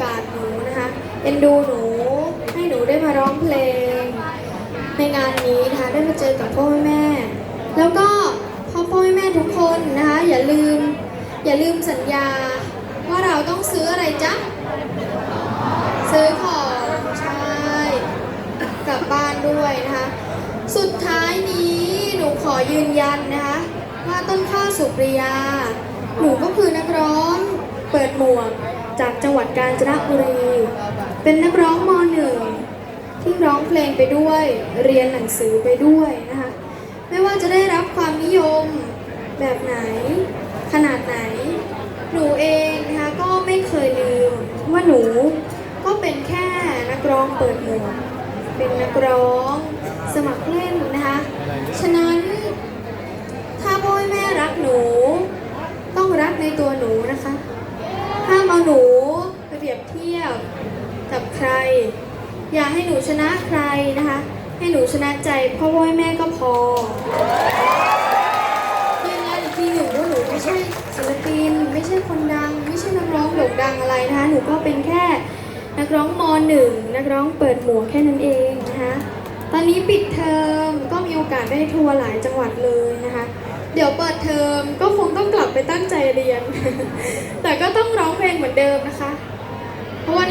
อกาสหนูนะคะเอ็นดูหนูให้หนูได้มาร้องเพลง ในงานนี้นะคะได้มาเจอกับพ่อแม่ แล้วก็พ่อพ่อแม่ทุกคนนะคะอย่าลืม อย่าลืมสัญญา ว่าเราต้องซื้ออะไรจ๊ะซื้อของใช่กลับบ้านด้วยนะคะสุดท้ายนี้หนูขอยืนยันนะคะว่าต้นข้าวสุปริยา หนูก็คือนักร้องเปิดหมวก จากจังหวัดกาญจนบุรี เป็นนักร้องมหนึ่งที่ร้องเพลงไปด้วย เรียนหนังสือไปด้วยนะคะ ไม่ว่าจะได้รับความนิยมแบบไหน ขนาดไหน หนูเองนะคะก็ไม่เคยลืมว่าหนูก็เป็นแค่นักร้องเปิดหมวกเป็นนักร้องสมัครเล่นนะคะ ฉะนั้นถ้าพ่อแม่รักหนู ต้องรักในตัวหนูนะคะ ห้ามเอาหนูไปเปรียบเทียบกับใคร อย่าให้หนูชนะใครนะคะ ให้หนูชนะใจพ่อพ่อแม่ก็พอยืนยันอีกทีหนึ่งว่าหนูไม่ใช่ศิลปิน ไม่ใช่คนดัง ไม่ใช่นักร้องโด่งดังอะไรนะคะ หนูก็เป็นแค่นักร้องมหนึ่งนักร้องเปิดหมวกแค่นั้นเองนะคะ ตอนนี้ปิดเทอมก็มีโอกาสได้ทัวร์หลายจังหวัดเลยนะคะ เดี๋ยวเปิดเทอมก็คงต้องกลับไปตั้งใจเรียน แต่ก็ต้องร้องเพลงเหมือนเดิมนะคะ เพราะว่า